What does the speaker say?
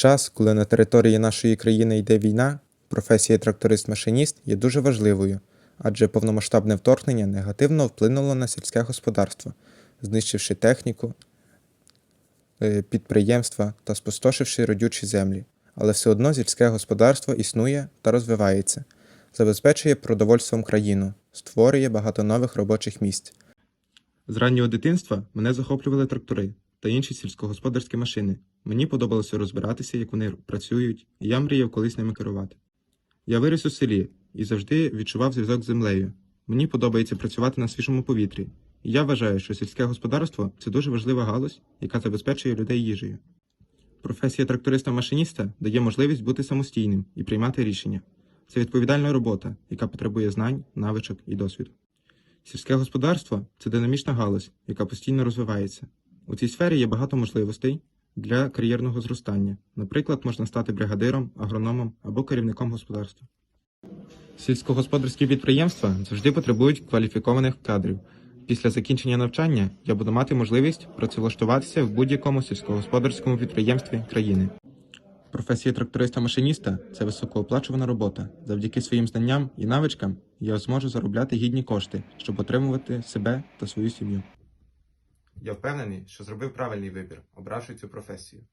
час, коли на території нашої країни йде війна, професія тракторист-машиніст є дуже важливою, адже повномасштабне вторгнення негативно вплинуло на сільське господарство, знищивши техніку, е, підприємства та спустошивши родючі землі. Але все одно сільське господарство існує та розвивається, забезпечує продовольством країну, створює багато нових робочих місць. З раннього дитинства мене захоплювали трактори та інші сільськогосподарські машини. Мені подобалося розбиратися, як вони працюють, і я мріяв колись ними керувати. Я виріс у селі і завжди відчував зв'язок з землею. Мені подобається працювати на свіжому повітрі, і я вважаю, що сільське господарство це дуже важлива галузь, яка забезпечує людей їжею. Професія тракториста-машиніста дає можливість бути самостійним і приймати рішення. Це відповідальна робота, яка потребує знань, навичок і досвіду. Сільське господарство це динамічна галузь, яка постійно розвивається. У цій сфері є багато можливостей для кар'єрного зростання. Наприклад, можна стати бригадиром, агрономом або керівником господарства. Сільськогосподарські підприємства завжди потребують кваліфікованих кадрів. Після закінчення навчання я буду мати можливість працевлаштуватися в будь-якому сільськогосподарському підприємстві країни. Професія тракториста-машиніста це високооплачувана робота. Завдяки своїм знанням і навичкам я зможу заробляти гідні кошти, щоб отримувати себе та свою сім'ю. Я впевнений, що зробив правильний вибір, обравши цю професію.